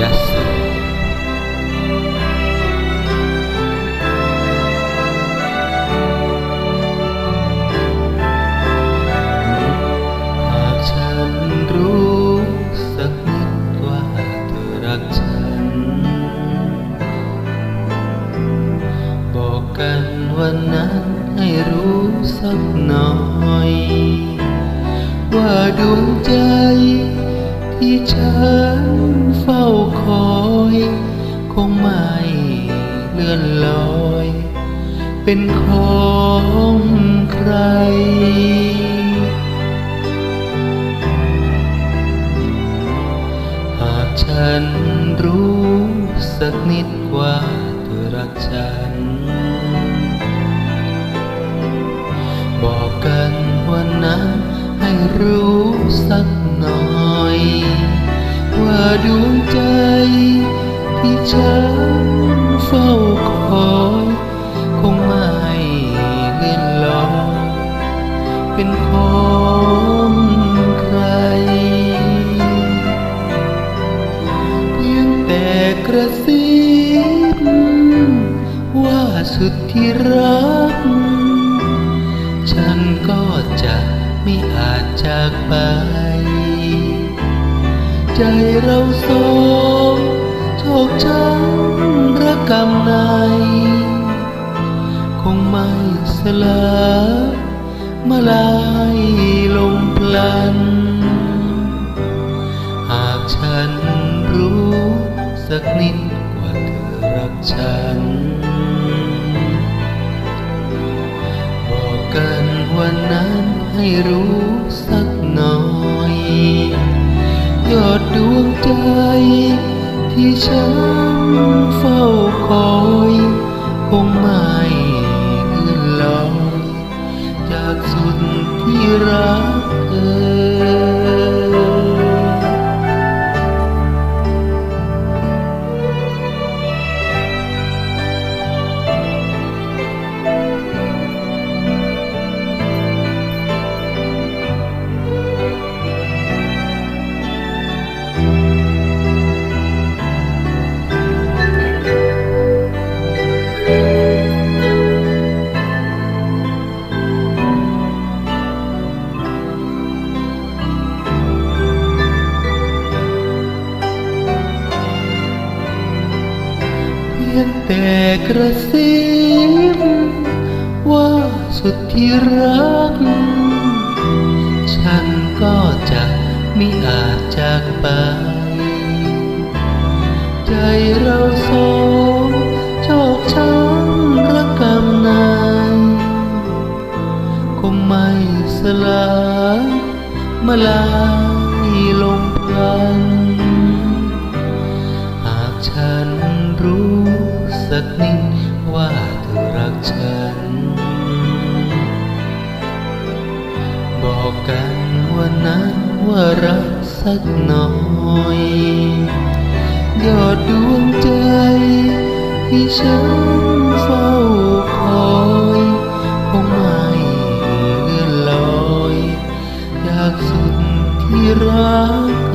ยะเสือหากฉันรู้สักนิดว่าเธอรักฉันบอกกันวันนั้นให้รู้สักหน่อย ว่าดวงใจที่ฉัน เฝ้าคอย คงไม่เลื่อนลอย เป็นของใคร หากฉันรู้สักนิดว่าเธอรักฉัน ดวงใจที่ฉันเฝ้าคอยคงไม่เลื่อนลอยเป็นของใคร เพียงแต่กระซิบว่าสุดที่รัก ฉันก็จะไม่อาจจากไป ใจเราสองโชคช้ำระกำในคงไม่สลายมาลายลงพลัน หากฉันรู้สักนิดว่าเธอรักฉัน บอกกันวันนั้นให้รู้สัก ยอดดวงใจ ที่ฉันเฝ้าคอยคงไม่เลื่อนลอยจากสุดที่รักเธอ ยงแต่กระซิบว่าสุดที่รัก ฉันก็จะไม่อาจจากไป ใจเราสองโชคช้ำระกำนายคงไม่สลายมาลายลงพลัน หากฉัน สักนิดว่าเธอรักฉัน บอกกันวันนั้นว่ารักสักหน่อยยอดดวงใจที่ฉันเฝ้าคอยคงไม่เลื่อนลอย จากสุดที่รัก